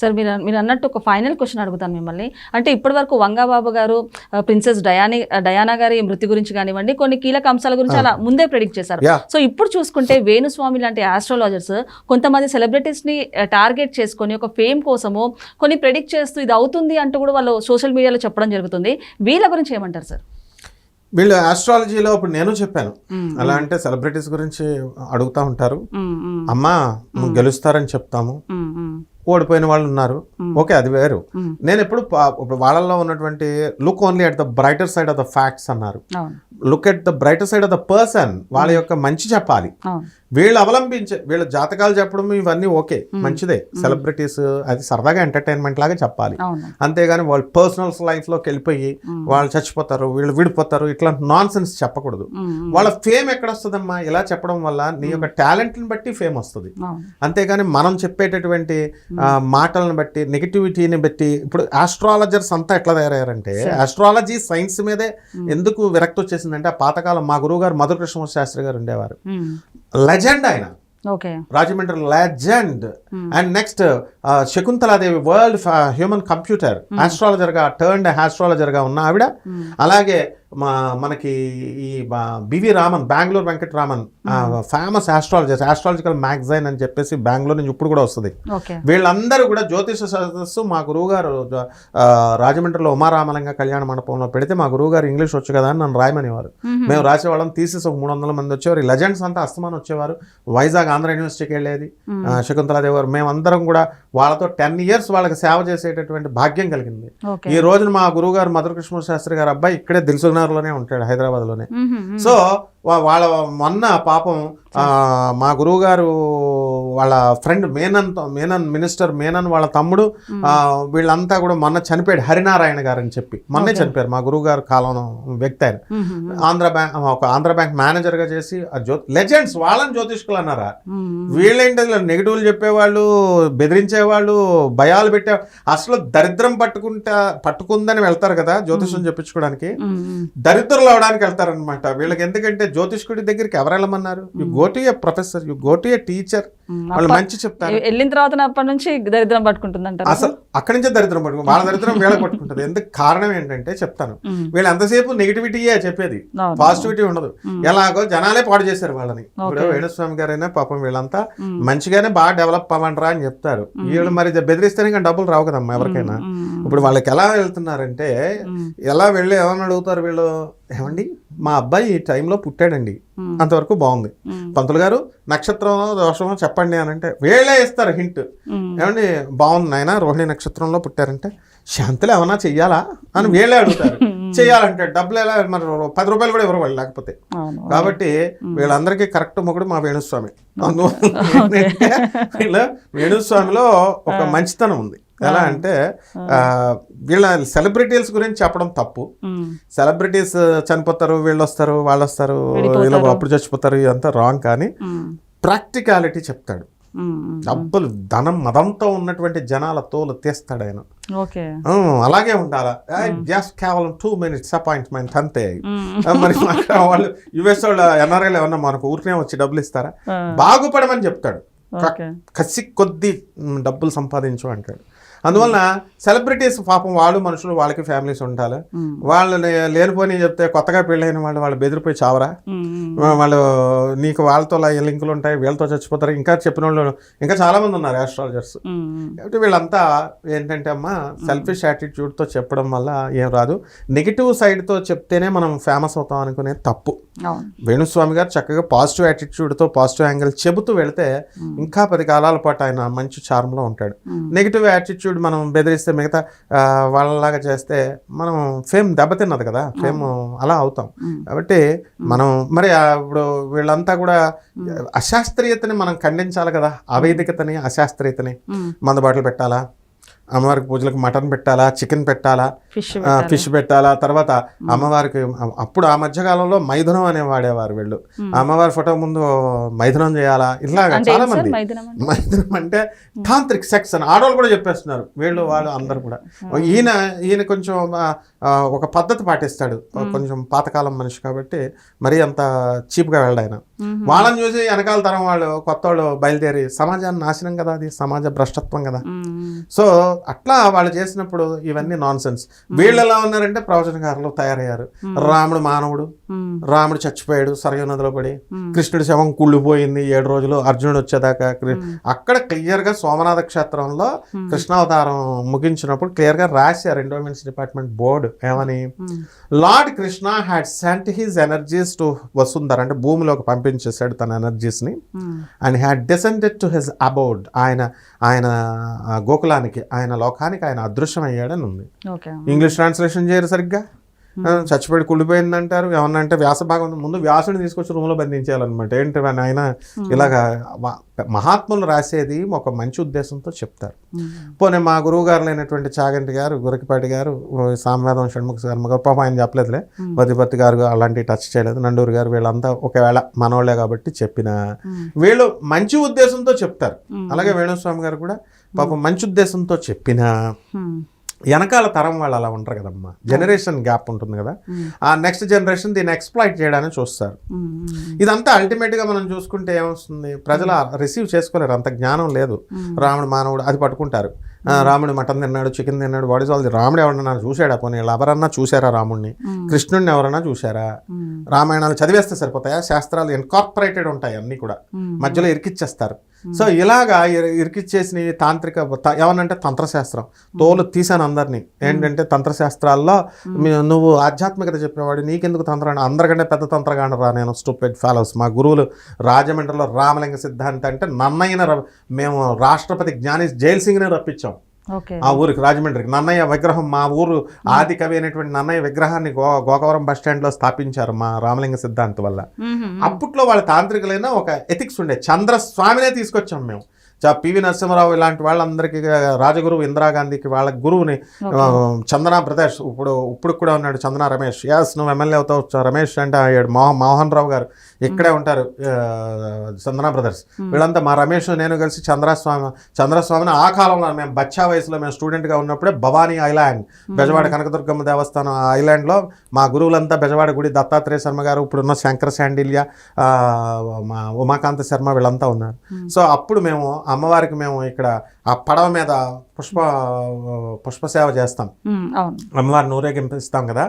Sir మీరు మీరు అన్నట్టు ఒక ఫైనల్ క్వశ్చన్ అడుగుతాను మిమ్మల్ని. అంటే ఇప్పటి వరకు వంగాబాబు గారు ప్రిన్సెస్ డయాని డయానా గారి మృతి గురించి కానివ్వండి కొన్ని కీలక అంశాల గురించి అలా ముందే ప్రెడిక్ట్ చేశారు. సో ఇప్పుడు చూసుకుంటే వేణుస్వామి లాంటి ఆస్ట్రాలజర్స్ కొంతమంది సెలబ్రిటీస్ని టార్గెట్ చేసుకొని ఒక ఫేమ్ కోసము కొన్ని ప్రెడిక్ట్ చేస్తూ ఇది అవుతుంది అంటూ కూడా వాళ్ళు సోషల్ మీడియాలో చెప్పడం జరుగుతుంది. వీళ్ళ గురించి ఏమంటారు సార్? వీళ్ళు ఆస్ట్రాలజీలో ఇప్పుడు నేను చెప్పాను. అలా అంటే సెలబ్రిటీస్ గురించి అడుగుతా ఉంటారు. మ్మ్, మ్మ్, అమ్మా నువ్వు గెలుస్తారని చెప్తాము. ఓడిపోయిన వాళ్ళు ఉన్నారు. ఓకే అది వేరు. నేను ఎప్పుడు ఇప్పుడు వాళ్ళల్లో ఉన్నటువంటి look only at the brighter side of the facts అన్నారు. Look at the brighter side of the person వాళ్ళ యొక్క మంచి చెప్పాలి. వీళ్ళు అవలంబించే వీళ్ళ జాతకాలు చెప్పడం ఇవన్నీ ఓకే మంచిదే. సెలబ్రిటీస్ అది సరదాగా ఎంటర్టైన్మెంట్ లాగా చెప్పాలి. అంతేగాని వాళ్ళు పర్సనల్ లైఫ్లోకి వెళ్ళిపోయి వాళ్ళు చచ్చిపోతారు వీళ్ళు విడిపోతారు ఇట్లా నాన్ సెన్స్ చెప్పకూడదు వాళ్ళ ఫేమ్ ఎక్కడ వస్తుందమ్మా ఇలా చెప్పడం వల్ల నీ యొక్క టాలెంట్ని బట్టి ఫేమ్ వస్తుంది. అంతేగాని మనం చెప్పేటటువంటి మాటలను బట్టి నెగిటివిటీని బట్టి ఇప్పుడు ఆస్ట్రాలజర్స్ అంతా ఎట్లా తయారయ్యారంటే ఆస్ట్రాలజీ సైన్స్ మీదే ఎందుకు విరక్తి వచ్చేసిందంటే ఆ పాతకాలం మా గురువు గారు మధుర కృష్ణ శాస్త్రి గారు ఉండేవారు. లెజెండ్ ఆయన. Okay Rajahmundry legend and next Shakuntala Devi world human computer ఆస్ట్రాలజర్గా turned ఆస్ట్రాలజర్గా ఉన్న ఆవిడ. అలాగే మా మనకి ఈ BV Raman Bengaluru Venkata Raman famous astrologer astrological magazine అని చెప్పేసి బెంగళూరు నుంచి ఇప్పుడు కూడా వస్తుంది. వీళ్ళందరూ కూడా జ్యోతిష సదస్సు మా గురువు గారు ఆ, రాజమండ్రిలో ఉమారామలంగా కళ్యాణ మండపంలో పెడితే మా గురువు గారు ఇంగ్లీష్ వచ్చు కదా అని నన్ను రాయమనేవారు. మేము. రాసేవాళ్ళం తీసేసి ఒక మూడు వందల మంది వచ్చేవారు. ఈ లెజెండ్స్ అంతా అస్తమానం వచ్చేవారు. వైజాగ్ ఆంధ్ర యూనివర్సిటీకి వెళ్ళేది. శకుంతలాదేవి గారు మేమందరం కూడా వాళ్ళతో టెన్ ఇయర్స్ వాళ్ళకి సేవ చేసేటటువంటి భాగ్యం కలిగింది. ఈ రోజున మా గురువు గారు మధుర కృష్ణ శాస్త్రి గారు అబ్బాయి ఇక్కడే దిల్సుగ్నగర్లోనే ఉంటాడు హైదరాబాద్లోనే. సో వాళ్ళ మొన్న పాపం ఆ, మా గురువు గారు వాళ్ళ ఫ్రెండ్ మేనన్ మేనన్ మినిస్టర్ మేనన్ వాళ్ళ తమ్ముడు వీళ్ళంతా కూడా మొన్న చనిపోయాడు హరినారాయణ గారు అని చెప్పి. మొన్నే చనిపోయారు మా గురువు గారు కాలం వ్యక్తి ఆయన. ఆంధ్ర బ్యాంక్ ఒక ఆంధ్ర బ్యాంక్ మేనేజర్గా చేసి జ్యో లెజెండ్స్ వాళ్ళని జ్యోతిష్కులు అన్నారా. వీళ్ళేంటి నెగిటివ్లు చెప్పేవాళ్ళు బెదిరించేవాళ్ళు భయాలు పెట్టే అసలు దరిద్రం పట్టుకుంటా పట్టుకుందని వెళ్తారు కదా జ్యోతిషం చెప్పించుకోవడానికి. దరిద్రులు అవడానికి వెళ్తారనమాట వీళ్ళకి ఎందుకంటే జ్యోతిష్కుడి దగ్గరికి ఎవరు వెళ్ళమన్నారు? You go to a professor you go to a teacher. వాళ్ళు మంచి చెప్తారు. వెళ్ళిన తర్వాత అప్పటి నుంచి దరిద్రం పట్టుకుంటుంది అంటారు అసలు అక్కడి నుంచే దరిద్రం పట్టుకుంటుంది వాళ్ళ దరిద్రం వీళ్ళకి పట్టుకుంటుంది. ఎందుకు కారణం ఏంటంటే చెప్తాను. వీళ్ళు ఎంతసేపు నెగిటివిటీయే చెప్పేది. పాజిటివిటీ ఉండదు. ఎలాగో జనాలే పాడు చేశారు వాళ్ళని. ఇప్పుడు వేణుస్వామి గారైనా పాపం వీళ్ళంతా మంచిగానే బాగా డెవలప్ అవ్వండిరా అని చెప్తారు. వీళ్ళు మరి బెదిరిస్తేనే ఇంకా డబ్బులు రావు కదమ్మా ఎవరికైనా. ఇప్పుడు వాళ్ళకి ఎలా వెళ్తున్నారంటే. ఎలా వెళ్ళి ఏమని అడుగుతారు వీళ్ళు? ఏమండి? మా అబ్బాయి ఈ టైంలో పుట్టాడండి. అంతవరకు బాగుంది. పంతులు గారు నక్షత్రం దోషమో చెప్పండి అని అంటే వీళ్ళే ఇస్తారు హింట్. ఏమండి? బాగుంది నాయన రోహిణి నక్షత్రంలో పుట్టారంటే శాంతులు ఏమన్నా చెయ్యాలా? అని వీళ్ళే అడుగుతారు. చెయ్యాలంటే డబ్బులు ఎలా మరి పది రూపాయలు కూడా ఎవరు వాళ్ళు లేకపోతే. కాబట్టి వీళ్ళందరికీ కరెక్ట్ మొగుడు మా వేణుస్వామి. అందువల్ల వీళ్ళ వేణుస్వామిలో ఒక మంచితనం ఉంది. ఎలా అంటే వీళ్ళ సెలబ్రిటీస్ గురించి చెప్పడం తప్పు. సెలబ్రిటీస్ చనిపోతారు వీళ్ళు వస్తారు వాళ్ళు వస్తారు వీళ్ళు అప్పుడు చచ్చిపోతారు ఇదంతా రాంగ్ కానీ. ప్రాక్టికాలిటీ చెప్తాడు. డబ్బులు ధనం మదంతో ఉన్నటువంటి జనాల తోలు తీస్తాడు ఆయన. అలాగే ఉండాలా? జస్ట్ కేవలం టూ మినిట్స్ అపాయింట్మెంట్ అంతే. మరి వాళ్ళు యుఎస్ వాళ్ళు ఎన్ఆర్ఐలు ఏమన్నా మనకు ఊరికే వచ్చి డబ్బులు ఇస్తారా. బాగుపడమని చెప్తాడు. కసి కొద్ది డబ్బులు సంపాదించు అంటాడు. అందువలన సెలబ్రిటీస్ పాపం వాళ్ళు మనుషులు వాళ్ళకి ఫ్యామిలీస్ ఉండాలి. వాళ్ళు లేనిపోని చెప్తే కొత్తగా పెళ్ళైన వాళ్ళు వాళ్ళు బెదిరిపోయి చావరా. వాళ్ళు నీకు వాళ్ళతో లింకులు ఉంటాయి? వీళ్ళతో చచ్చిపోతారు. ఇంకా చెప్పిన వాళ్ళు ఇంకా చాలా మంది ఉన్నారు ఆస్ట్రాలజర్స్. కాబట్టి వీళ్ళంతా ఏంటంటే అమ్మా సెల్ఫిష్ యాటిట్యూడ్తో చెప్పడం వల్ల ఏం రాదు. నెగిటివ్ సైడ్తో చెప్తేనే మనం ఫేమస్ అవుతాం అనుకునే తప్పు. వేణుస్వామి గారు చక్కగా పాజిటివ్ యాటిట్యూడ్తో పాజిటివ్ యాంగిల్ చెబుతూ వెళితే ఇంకా పది కాలాల పాటు ఆయన మంచి చార్మ్లో ఉంటాడు. నెగిటివ్ యాటిట్యూడ్ మనం బెదిరిస్తే మిగతా వాళ్ళలాగా చేస్తే మనం ఫేమ్ దెబ్బతిన్నది కదా. ఫేమ్ అలా అవుతాం. కాబట్టి మనం మరి ఇప్పుడు వీళ్ళంతా కూడా అశాస్త్రీయతని మనం ఖండించాలి కదా. అవైదికతని అశాస్త్రీయతని. మందుబాటలు పెట్టాలా? అమ్మవారికి పూజలకు మటన్ పెట్టాలా చికెన్ పెట్టాలా ఫిష్ పెట్టాలా. తర్వాత అమ్మవారికి అప్పుడు ఆ మధ్యకాలంలో మైథునం అనే వాడేవారు వీళ్ళు అమ్మవారి ఫోటో ముందు మైథునం చేయాలా? ఇలాగా చాలా మంది మైథునం అంటే? తాంత్రిక్ సెక్స్ అని. ఆడవాళ్ళు కూడా చెప్పేస్తున్నారు. వీళ్ళు వాళ్ళు అందరు కూడా. ఈయన ఈయన కొంచెం ఒక పద్ధతి పాటిస్తాడు. కొంచెం పాతకాలం మనిషి కాబట్టి మరీ అంత చీప్గా వెళ్ళడు ఆయన మ్మ్. వాళ్ళని చూసి వెనకాల తరం వాళ్ళు కొత్త వాళ్ళు బయలుదేరి సమాజాన్ని నాశనం కదా అది? సమాజ భ్రష్టత్వం కదా. సో అట్లా వాళ్ళు చేసినప్పుడు ఇవన్నీ నాన్ సెన్స్ వీళ్ళు ఎలా ఉన్నారంటే ప్రవచనకారులు తయారయ్యారు. రాముడు మానవుడు. రాముడు చచ్చిపోయాడు సరయూ నదిలో పడి. కృష్ణుడి శవం కుళ్ళిపోయింది ఏడు రోజులు అర్జునుడు వచ్చేదాకా అక్కడ క్లియర్గా సోమనాథ క్షేత్రంలో కృష్ణావతారం ముగించినప్పుడు క్లియర్గా రాశారు ఎండోమెంట్స్ డిపార్ట్మెంట్ బోర్డు ఏమని. Lord Krishna had sent his energies to Vasundhara అంటే భూమిలోకి పంపించేశాడు తన ఎనర్జీస్ని. And had descended to his abode ఆయన ఆయన గోకులానికి ఆయన లోకానికి ఆయన అదృశ్యం అయ్యాడని ఉంది ఇంగ్లీష్ ట్రాన్స్లేషన్ చేయరు సరిగ్గా? చచ్చిపోయి కుళ్ళిపోయింది అంటారు ఏమన్నా అంటే వ్యాస భాగం ముందు వ్యాసుని తీసుకొచ్చి రూమ్లో బంధించేయాలన్నమాట. ఏంటి అని ఆయన? ఇలాగా మహాత్ములు రాసేది ఒక మంచి ఉద్దేశంతో చెప్తారు. పోనీ మా గురువు గారు అయినటువంటి చాగంటి గారు గురకిపాటి గారు ఓ సామవేదం షణ్ముఖ శర్మ గారు పాపం ఆయన చెప్పలేదులే. మధ్యపతి గారు అలాంటివి టచ్ చేయలేదు. నండూరు గారు వీళ్ళంతా ఒకవేళ మనోళ్ళే కాబట్టి చెప్పిన వీళ్ళు మంచి ఉద్దేశంతో చెప్తారు. అలాగే వేణుస్వామి గారు కూడా పాపం మంచి ఉద్దేశంతో చెప్పిన. వెనకాల తరం వాళ్ళు అలా ఉంటారు కదమ్మా. జనరేషన్ గ్యాప్ ఉంటుంది కదా. ఆ నెక్స్ట్ జనరేషన్ దీన్ని ఎక్స్ప్లాయిట్ చేయడానికి చూస్తారు. ఇదంతా అల్టిమేట్గా మనం చూసుకుంటే ఏమొస్తుంది? ప్రజలు రిసీవ్ చేసుకోలేరు. అంత జ్ఞానం లేదు. రాముడు మానవుడు అది పట్టుకుంటారు. రాముడు మటన్ తిన్నాడు చికెన్ తిన్నాడు వాడి వాళ్ళది రాముడు ఎవరన్నా చూశాడా? పోనీ ఎవరన్నా చూశారా రాముడిని కృష్ణుడిని ఎవరన్నా చూశారా? మ్మ్. రామాయణాలు చదివేస్తే సరిపోతాయా? శాస్త్రాలు ఇన్కార్పొరేటెడ్ ఉంటాయి అన్నీ కూడా. మధ్యలో ఇరికిచ్చేస్తారు. సో ఇలాగా ఇరి- ఇరికిచ్చేసిన తాంత్రిక ఏమనంటే తంత్రశాస్త్రం. తోలు తీసాను అందరినీ. ఏంటంటే తంత్రశాస్త్రాల్లో నువ్వు ఆధ్యాత్మికత చెప్పేవాడు నీకెందుకు తంత్ర అందరికంటే పెద్ద తంత్రగాండ రా నేను స్టూపెడ్ ఫాలోస్ మా గురువులు రాజమండ్రిలో రామలింగ సిద్ధాంత అంటే నన్నయ్యన ర- మేము రాష్ట్రపతి జ్ఞాని జైల్ సింగ్ని రప్పించాం. ఆ ఊరికి రాజమండ్రికి. నన్నయ్య విగ్రహం మా ఊరు ఆది కవి అయినటువంటి నన్నయ్య విగ్రహాన్ని గో గోకవరం బస్ స్టాండ్లో స్థాపించారు మా రామలింగ సిద్ధాంత వల్ల. అప్పట్లో వాళ్ళ తాంత్రికులైన ఒక ఎథిక్స్ ఉండే. చంద్రస్వామినే తీసుకొచ్చాం మేము. పివి నరసింహరావు ఇలాంటి వాళ్ళందరికీ రాజగురువు ఇందిరాగాంధీకి వాళ్ళ గురువుని చందన బ్రదర్స్ ఇప్పుడు ఇప్పుడు కూడా ఉన్నాడు చందన రమేష్. యాస్ నువ్వు ఎమ్మెల్యే అవుతావు రమేష్ అంటే అయ్యాడు మోహన్ మోహన్ రావు గారు. ఇక్కడే ఉంటారు చందన బ్రదర్స్ వీళ్ళంతా మా రమేష్ నేను కలిసి చంద్రస్వామి చంద్రస్వామిని ఆ కాలంలో మేము బచ్చా వయసులో మేము స్టూడెంట్గా ఉన్నప్పుడే భవానీ ఐలాండ్ బెజవాడ కనకదుర్గమ్మ దేవస్థానం ఆ ఐలాండ్లో మా గురువులంతా బెజవాడ గుడి దత్తాత్రేయ శర్మ గారు ఇప్పుడున్న శంకర శాండిల్య ఉమాకాంత శర్మ వీళ్ళంతా ఉన్నారు. సో అప్పుడు మేము అమ్మవారికి మేము ఇక్కడ ఆ పడవ మీద పుష్ప పుష్పసేవ చేస్తాం మ్మ్. అవును అమ్మవారిని ఊరేగింపిస్తాం కదా.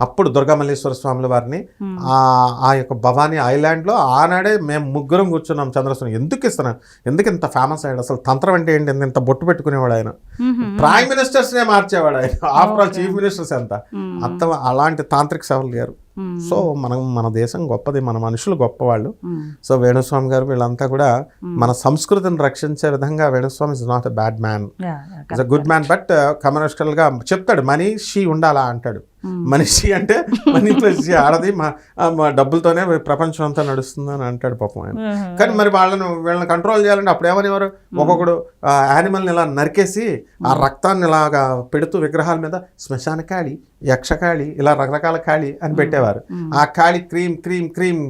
అప్పుడు దుర్గామల్లేశ్వర స్వాముల వారిని. ఆ ఆ యొక్క భవానీ ఐలాండ్లో ఆనాడే మేము ముగ్గురం కూర్చున్నాం చంద్రస్వామి ఎందుకు ఇస్తున్నాం ఎందుకు ఇంత ఫేమస్ అయ్యాడు అసలు తంత్రం అంటే ఏంటి ఇంత బొట్టు పెట్టుకునేవాడు ఆయన. ప్రైమ్ మినిస్టర్స్నే మార్చేవాడు ఆయన ఆఫ్టర్ ఆల్ చీఫ్ మినిస్టర్స్ ఎంత. అంత అలాంటి తాంత్రిక సేవలు లేరు మ్మ్. సో మనం మన దేశం గొప్పది మన మనుషులు గొప్పవాళ్ళు. సో వేణుస్వామి గారు వీళ్ళంతా కూడా మన సంస్కృతిని రక్షించే విధంగా Venuswamy is not a bad man is a good man but కమర్షియల్గా చెప్తాడు మనిషి ఉండాలా అంటాడు. మనిషి అంటే మనీ ప్లస్ ఆడది మా డబ్బులతోనే ప్రపంచం అంతా నడుస్తుంది అని అంటాడు పాపం ఆయన. కానీ మరి వాళ్ళను వీళ్ళని కంట్రోల్ చేయాలంటే అప్పుడు ఏమనేవారు ఒక్కొక్కడు ఆ యానిమల్ని ఇలా నరికేసి ఆ రక్తాన్ని ఇలాగా పెడుతూ విగ్రహాల మీద శ్మశాన కాళి యక్షకాళి ఇలా రకరకాల కాళి అని పెట్టేవారు. ఆ కాళి క్రీమ్ క్రీమ్ క్రీమ్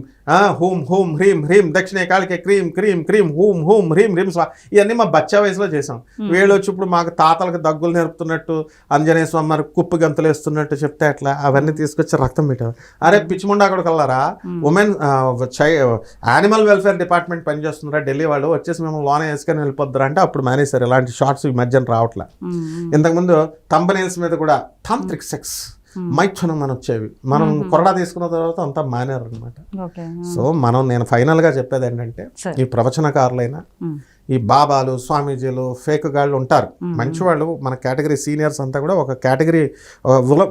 హూమ్ హూమ్ హ్రీం హ్రీం దక్షిణ కాళికి క్రీమ్ క్రీమ్ క్రీమ్ హూమ్ హూమ్ హ్రీం హ్రీం స్వా ఇవన్నీ మా బచ్చా వయసులో చేసాం. వీళ్ళు వచ్చి ఇప్పుడు మాకు తాతలకు దగ్గులు నేర్పుతున్నట్టు ఆంజనేయ స్వామి మరి కుప్పు గంతులు వేస్తున్నట్టు చెప్తే అట్లా అవన్నీ తీసుకొచ్చి రక్తం పెట్టారు. అరే పిచ్చిముండా అక్కడ కలరా ఉమెన్ చై యానిమల్ వెల్ఫేర్ డిపార్ట్మెంట్ పనిచేస్తున్నారా? ఢిల్లీ వాళ్ళు వచ్చేసి మేము లోనే వేసుకొని వెళ్ళిపోద్దారు అంటే అప్పుడు మానేశారు. ఇలాంటి షార్ట్స్ ఈ మధ్యన రావట్లే. ఇంతకుముందు తంబనేల్స్ మీద కూడా తాంత్రిక్ సెక్స్ మైథునం అని వచ్చేవి. మనం కొరడా తీసుకున్న తర్వాత అంతా మానేరు అనమాట సో మనం నేను ఫైనల్గా చెప్పేది ఏంటంటే. ఈ ప్రవచనకారులైన. ఈ బాబాలు స్వామీజీలు ఫేక్ గాళ్ళు ఉంటారు. మంచి వాళ్ళు మన కేటగిరీ సీనియర్స్ అంతా కూడా ఒక కేటగిరీ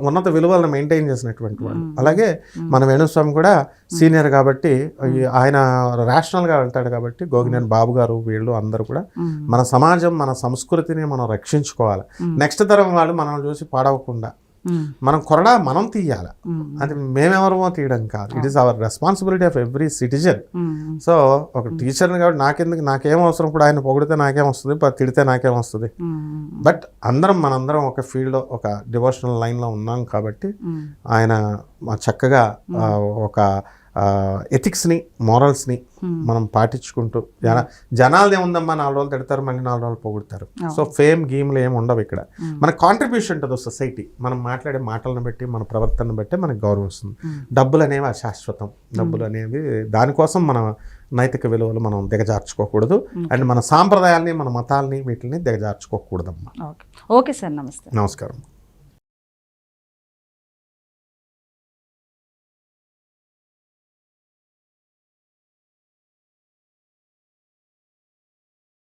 ఉన్నత విలువలను మెయింటైన్ చేసినటువంటి వాళ్ళు. అలాగే మన వేణుస్వామి కూడా సీనియర్ కాబట్టి ఆయన రేషనల్గా వెళ్తాడు కాబట్టి గోగినేని బాబు గారు వీళ్ళు అందరూ కూడా. మన సమాజం మన సంస్కృతిని మనం రక్షించుకోవాలి. నెక్స్ట్ తరం వాళ్ళు మనం చూసి పాడవకుండా మనం కొరడా మనం తీయాలి? అది మేమెవరమో తీయడం కాదు. It is our responsibility of every citizen so ఒక టీచర్ని కాబట్టి నాకెందుకు నాకేం అవసరం? ఇప్పుడు ఆయన పొగిడితే నాకేం వస్తుంది? తిడితే నాకేం వస్తుంది? బట్ అందరం మనందరం ఒక ఫీల్డ్లో ఒక డివోషనల్ లైన్లో ఉన్నాం కాబట్టి ఆయన చక్కగా ఒక ఎథిక్స్ని మారల్స్ని మనం పాటించుకుంటూ జన జనాలు ఏముందమ్మా నాలుగు రోజులు తిడతారు మళ్ళీ నాలుగు రోజులు పొగుడతారు. సో ఫేమ్ గేమ్లు ఏమి ఉండవు ఇక్కడ. మన కాంట్రిబ్యూషన్ ఉంటుంది సొసైటీ మనం మాట్లాడే మాటలను బట్టి మన ప్రవర్తనను బట్టి మనకు గౌరవం వస్తుంది. డబ్బులు అనేవి అశాశ్వతం. డబ్బులు అనేవి దానికోసం మన నైతిక విలువలు మనం దిగజార్చుకోకూడదు. అండ్ మన సాంప్రదాయాల్ని మన మతాల్ని వీటిని దిగజార్చుకోకూడదమ్మా. ఓకే ఓకే సార్ నమస్తే. నమస్కారం.